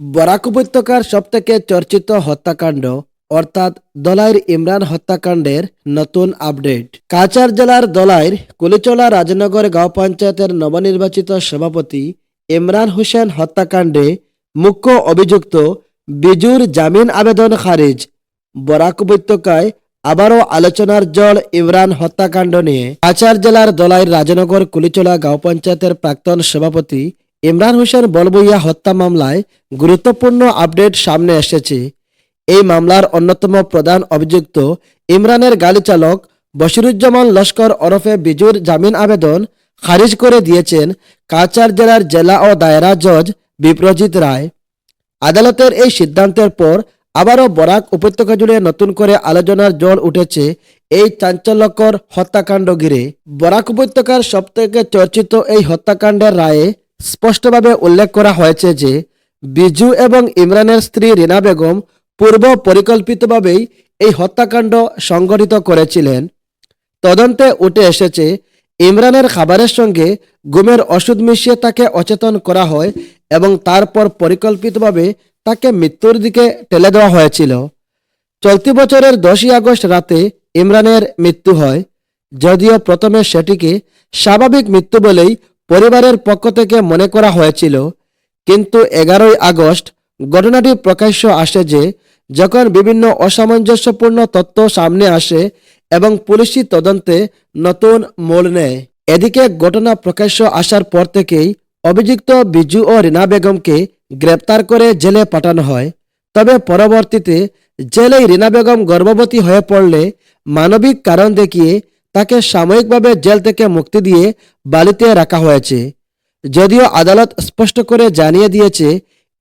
বরাক উপত্যকার সবথেকে চর্চিত হত্যাকাণ্ড, অর্থাৎ দলাইর ইমরান হত্যাকাণ্ডের নতুন আপডেট। কাচার জেলার দলাইর কুলিচলা রাজনগর গাঁও পঞ্চায়েতের নবনির্বাচিত সভাপতি ইমরান হোসেন হত্যাকাণ্ডে মুখ্য অভিযুক্ত বিজুর জামিন আবেদন খারিজ। বরাক উপত্যকায় আবারও আলোচনার জল ইমরান হত্যাকাণ্ড নিয়ে। কাচার জেলার দলাইর রাজনগর কুলিচলা গাঁও পঞ্চায়েতের প্রাক্তন সভাপতি ইমরান হোসেন বলবইয়া হত্যা মামলায় গুরুত্বপূর্ণ আপডেট সামনে এসেছে। এই মামলার অন্যতম প্রধান অভিযুক্ত ইমরানের গাড়ি চালক বশিরুজ্জামান লস্কর ওরফে বিজুর জামিন আবেদন খারিজ করে দিয়েছেন কাচার জেলার জেলা ও দায়রা জজ বিপ্রজিৎ রায়। আদালতের এই সিদ্ধান্তের পর আবারও বরাক উপত্যকা জুড়ে নতুন করে আলোচনার জল উঠেছে এই চাঞ্চল্যকর হত্যাকাণ্ড ঘিরে। বরাক উপত্যকার সবথেকে চর্চিত এই হত্যাকাণ্ডের রায়ে স্পষ্টভাবে উল্লেখ করা হয়েছে যে, বিজু এবং ইমরানের স্ত্রী রিনা বেগম পূর্ব পরিকল্পিতভাবেই এই হত্যাকাণ্ড সংগঠিত করেছিলেন। তদন্তে উঠে এসেছে, ইমরানের খাবারের সঙ্গে গুমের ওষুধ মিশিয়ে তাকে অচেতন করা হয় এবং তারপর পরিকল্পিতভাবে তাকে মৃত্যুর দিকে ঠেলে দেওয়া হয়েছিল। চলতি বছরের দশই আগস্ট রাতে ইমরানের মৃত্যু হয়, যদিও প্রথমে সেটিকে স্বাভাবিক মৃত্যু বলেই পরিবারের পক্ষ থেকে মনে করা হয়েছিল, কিন্তু এগারোই আগস্ট ঘটনাটি প্রকাশ্য আসে যে, যখন বিভিন্ন অসামঞ্জস্যপূর্ণ তথ্য সামনে আসে এবং পুলিশি তদন্তে নতুন মোড় নেয়। এদিকে ঘটনা প্রকাশ্য আসার পর থেকেই অভিযুক্ত বিজু ও রিনা বেগমকে গ্রেপ্তার করে জেলে পাঠানো হয়। তবে পরবর্তীতে জেলেই রিনা বেগম গর্ভবতী হয়ে পড়লে মানবিক কারণ দেখিয়ে তাকে সাময়িকভাবে জেল থেকে মুক্তি দিয়ে বালিতে রাখা হয়েছে। যদিও আদালত স্পষ্ট করে জানিয়ে দিয়েছে,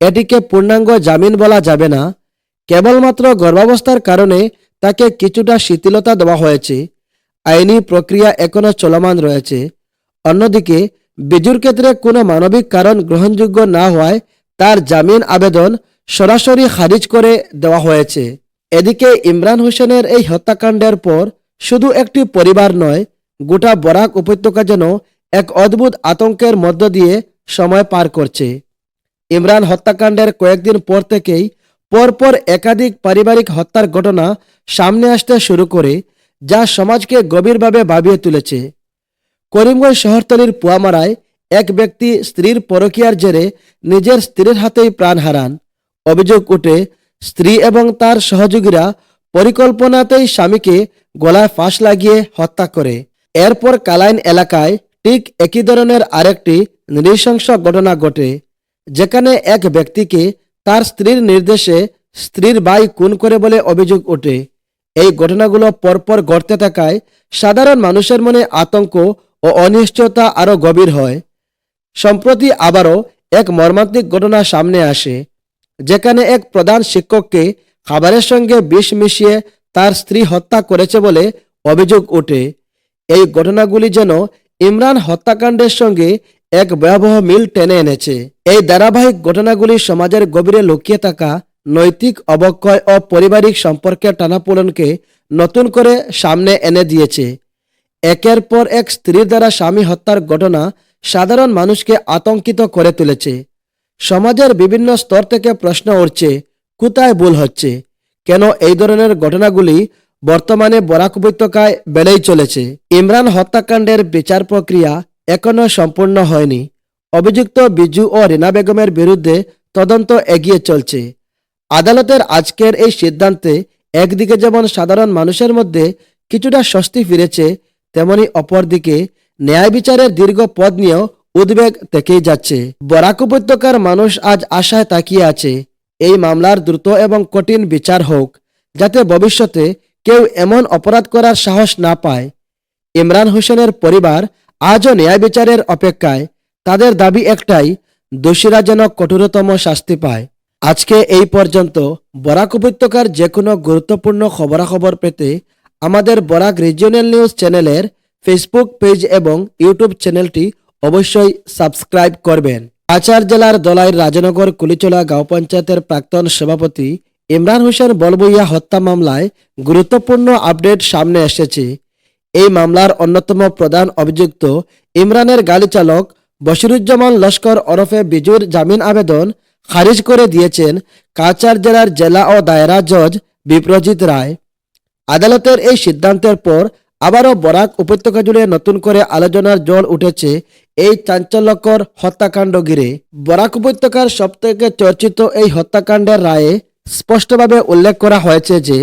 এটিকে পূর্ণাঙ্গ জামিন বলা যাবে না। কেবলমাত্র গর্ভাবস্থার কারণে তাকে কিছুটা শিথিলতা দেওয়া হয়েছে। আইনি প্রক্রিয়া এখনও চলমান রয়েছে। অন্যদিকে, বিজুর ক্ষেত্রে কোনো মানবিক কারণ গ্রহণযোগ্য না হওয়ায় তার জামিন আবেদন সরাসরি খারিজ করে দেওয়া হয়েছে। এদিকে ইমরান হোসেনের এই হত্যাকাণ্ডের পর শুধু একটি পরিবার নয়, গোটা বরাক উপত্যকা যেন এক অদ্ভুত আতঙ্কের মধ্য দিয়ে সময় পার করছে। ইমরান হত্যাকাণ্ডের কয়েকদিন পর থেকেই পরপর একাধিক পারিবারিক হত্যার ঘটনা সামনে আসতে শুরু করে, যা সমাজকে গভীরভাবে ভাবিয়ে তুলেছে। করিমগঞ্জ শহরতলির পুয়ামারায় এক ব্যক্তি স্ত্রীর পরকীয়ার জেরে নিজের স্ত্রীর হাতেই প্রাণ হারান। অভিযোগ উঠে স্ত্রী এবং তার সহযোগীরা পরিকল্পনাতেই স্বামীকে গলায় ফাঁস লাগিয়ে হত্যা করে। এরপর কালাইন এলাকায় ঠিক একই ধরনের আরেকটি নৃশংস ঘটনা ঘটে, যেখানে এক ব্যক্তিকে তার স্ত্রীর নির্দেশে স্ত্রীর ভাই খুন করে বলে অভিযোগ ওঠে। এই ঘটনাগুলো পরপর ঘটতে থাকায় সাধারণ মানুষের মনে আতঙ্ক ও অনিশ্চয়তা আরও গভীর হয়। সম্প্রতি আবারও এক মর্মান্তিক ঘটনা সামনে আসে, যেখানে এক প্রধান শিক্ষককে খাবারের সঙ্গে বিষ মিশিয়ে তার স্ত্রী হত্যা করেছে বলে অভিযোগ ওঠে। এই ঘটনাগুলি যেন ইমরান হত্যাকাণ্ডের সঙ্গে এক ভয়াবহ মিল টেনে এনেছে। এই ধারাবাহিক ঘটনাগুলি সমাজের গভীরে লুকিয়ে থাকা নৈতিক অবক্ষয় ও পারিবারিক সম্পর্কের টানাপোড়নকে নতুন করে সামনে এনে দিয়েছে। একের পর এক স্ত্রীর দ্বারা স্বামী হত্যার ঘটনা সাধারণ মানুষকে আতঙ্কিত করে তুলেছে। সমাজের বিভিন্ন স্তর থেকে প্রশ্ন উঠছে, কোথায় ভুল হচ্ছে? কেন এই ধরনের ঘটনাগুলি বর্তমানে বরাক উপত্যকায় বেড়েই চলেছে? ইমরান হত্যাকাণ্ডের বিচার প্রক্রিয়া এখনও সম্পূর্ণ হয়নি। অভিযুক্ত বিজু ও রিনা বেগমের বিরুদ্ধে তদন্ত এগিয়ে চলছে। আদালতের আজকের এই সিদ্ধান্তে একদিকে যেমন সাধারণ মানুষের মধ্যে কিছুটা স্বস্তি ফিরেছে, তেমনি অপরদিকে ন্যায় বিচারের দীর্ঘ পথ নিয়েও উদ্বেগ থেকেই যাচ্ছে। বরাক উপত্যকার মানুষ আজ আশায় তাকিয়ে আছে। এই মামলার দ্রুত এবং কঠিন বিচার হোক, যাতে ভবিষ্যতে কেউ এমন অপরাধ করার সাহস না পায়। ইমরান হোসেনের পরিবার আজও ন্যায় বিচারের অপেক্ষায়। তাদের দাবি একটাই, দোষীরা যেন কঠোরতম শাস্তি পায়। আজকে এই পর্যন্ত বরাক উপত্যকার যে কোনো গুরুত্বপূর্ণ খবরাখবর পেতে আমাদের বরাক রিজিওনাল নিউজ চ্যানেলের ফেসবুক পেজ এবং ইউটিউব চ্যানেলটি অবশ্যই সাবস্ক্রাইব করবেন। আচার জেলার দলাইর রাজনগর কুলিচলা গাঁও পঞ্চায়েতের প্রাক্তন সভাপতি ইমরান হোসেন বলবইয়া হত্যা মামলায় গুরুত্বপূর্ণ আপডেট সামনে এসেছে। এই মামলার অন্যতম প্রধান অভিযুক্ত ইমরানের গাড়ি চালক বশিরুজ্জামান লস্কর ওরফে বিজুর জামিন আবেদন খারিজ করে দিয়েছেন কাছাড় জেলার জেলা ও দায়রা জজ বিপ্রজিৎ রায়। আদালতের এই সিদ্ধান্তের পর আবারও বরাক উপত্যকা জুড়ে নতুন করে আলোচনার জল উঠেছে এই চাঞ্চল্যকর হত্যাকাণ্ড ঘিরে বরাক উপত্যকার সবথেকে চর্চিত এই হত্যাকাণ্ডের রায়ে স্পষ্টভাবে উল্লেখ করা হয়েছে যে,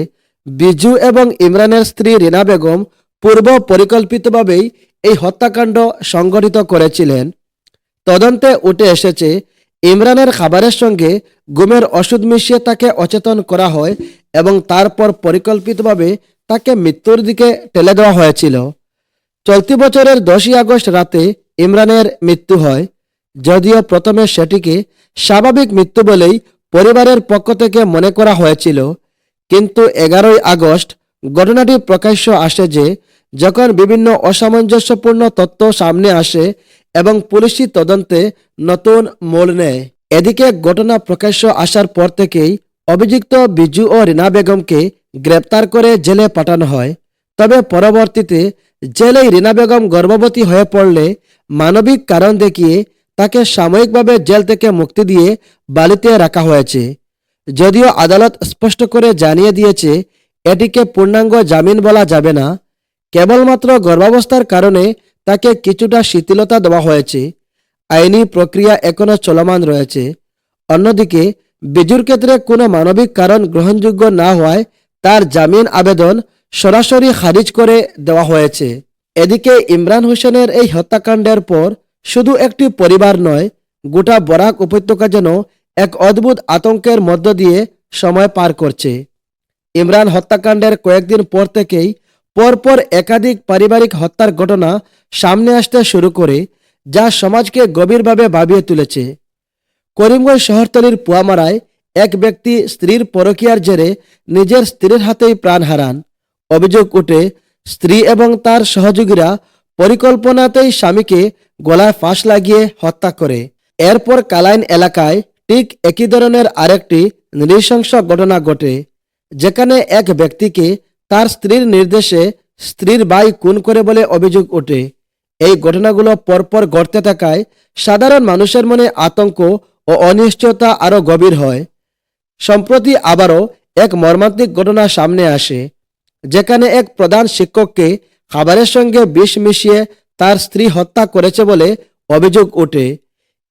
বিজু এবং ইমরানের স্ত্রী রিনা বেগম পূর্ব পরিকল্পিতভাবেই এই হত্যাকাণ্ড সংগঠিত করেছিলেন। তদন্তে উঠে এসেছে, ইমরানের খাবারের সঙ্গে গুমের ওষুধ মিশিয়ে তাকে অচেতন করা হয় এবং তারপর পরিকল্পিতভাবে তাকে মৃত্যুর দিকে ঠেলে দেওয়া হয়েছিল। চলতি বছরের দশই আগস্ট রাতে ইমরানের মৃত্যু হয়, যদিও প্রথমে সেটিকে স্বাভাবিক মৃত্যু বলেই পরিবারের পক্ষ থেকে মনে করা হয়েছিল। কিন্তু এগারোই আগস্ট ঘটনাটি প্রকাশ্য আসে যে, যখন বিভিন্ন অসামঞ্জস্যপূর্ণ তথ্য সামনে আসে এবং পুলিশি তদন্তে নতুন মোড় নেয়। এদিকে ঘটনা প্রকাশ্য আসার পর থেকেই অভিযুক্ত বিজু ও রিনা বেগমকে গ্রেপ্তার করে জেলে পাঠানো হয়। তবে পরবর্তীতে জেলেই রিনা বেগম গর্ভবতী হয়ে পড়লে মানবিক কারণ দেখিয়ে তাকে সাময়িকভাবে জেল থেকে মুক্তি দিয়ে বালিতে রাখা হয়েছে। যদিও আদালত স্পষ্ট করে জানিয়ে দিয়েছে, এটিকে পূর্ণাঙ্গ জামিন বলা যাবে না। কেবলমাত্র গর্ভাবস্থার কারণে তাকে কিছুটা শিথিলতা দেওয়া হয়েছে। আইনি প্রক্রিয়া এখনও চলমান রয়েছে। অন্যদিকে বিজুর ক্ষেত্রে কোনো মানবিক কারণ গ্রহণযোগ্য না হওয়ায় তার জামিন আবেদন সরাসরি খারিজ করে দেওয়া হয়েছে। এদিকে ইমরান হোসেনের এই হত্যাকাণ্ডের পর শুধু একটি পরিবার নয়, গোটা বরাক উপত্যকা যেন এক অদ্ভুত আতঙ্কের মধ্য দিয়ে সময় পার করছে। ইমরান হত্যাকাণ্ডের কয়েকদিন পর থেকেই পরপর একাধিক পারিবারিক হত্যার ঘটনা সামনে আসতে শুরু করে, যা সমাজকে গভীরভাবে ভাবিয়ে তুলেছে। করিমগঞ্জ শহরতলির পুয়ামারায় এক ব্যক্তি স্ত্রীর পরকীয়ার জেরে নিজের স্ত্রীর হাতেই প্রাণ হারান। অভিযোগ উঠে স্ত্রী এবং তার সহযোগীরা পরিকল্পনাতেই স্বামীকে গলায় ফাঁস লাগিয়ে হত্যা করে। এরপর কালাইন এলাকায় ঠিক একই ধরনের আরেকটি নৃশংস ঘটনা ঘটে, যেখানে এক ব্যক্তিকে তার স্ত্রীর নির্দেশে স্ত্রীর ভাই খুন করে বলে অভিযোগ ওঠে। এই ঘটনাগুলো পরপর ঘটতে থাকায় সাধারণ মানুষের মনে আতঙ্ক ও অনিশ্চয়তা আরও গভীর হয়। সম্প্রতি আবারও এক মর্মান্তিক ঘটনা সামনে আসে, যেখানে এক প্রধান শিক্ষককে খাবারের সঙ্গে বিষ মিশিয়ে তার স্ত্রী হত্যা করেছে বলে অভিযোগ ওঠে।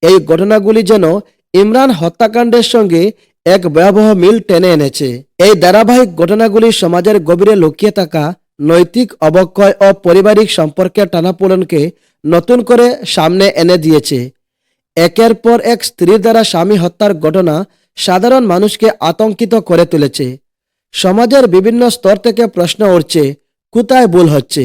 এই ঘটনাগুলি যেন ইমরান হত্যাকাণ্ডের সঙ্গে এক ভয়াবহ মিল টেনে এনেছে। এই ধারাবাহিক ঘটনাগুলি সমাজের গভীরে লুকিয়ে থাকা নৈতিক অবক্ষয় ও পারিবারিক সম্পর্কের টানাপোড়েনকে নতুন করে সামনে এনে দিয়েছে। একের পর এক স্ত্রীর দ্বারা স্বামী হত্যার ঘটনা সাধারণ মানুষকে আতঙ্কিত করে তুলেছে। সমাজের বিভিন্ন স্তর থেকে প্রশ্ন উঠছে, কোথায় ভুল হচ্ছে?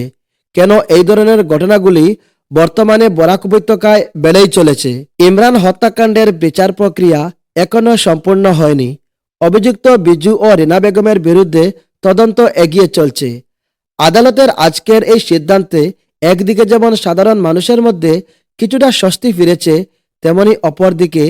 কেন এই ধরনের ঘটনাগুলি বর্তমানে বরাক উপত্যকায় বেড়েই চলেছে? ইমরান হত্যাকাণ্ডের বিচার প্রক্রিয়া এখনও সম্পূর্ণ হয়নি। অভিযুক্ত বিজু ও রিনা বেগমের বিরুদ্ধে তদন্ত এগিয়ে চলছে। আদালতের আজকের এই সিদ্ধান্তে একদিকে যেমন সাধারণ মানুষের মধ্যে কিছুটা স্বস্তি ফিরেছে তেমনি অপরদিকে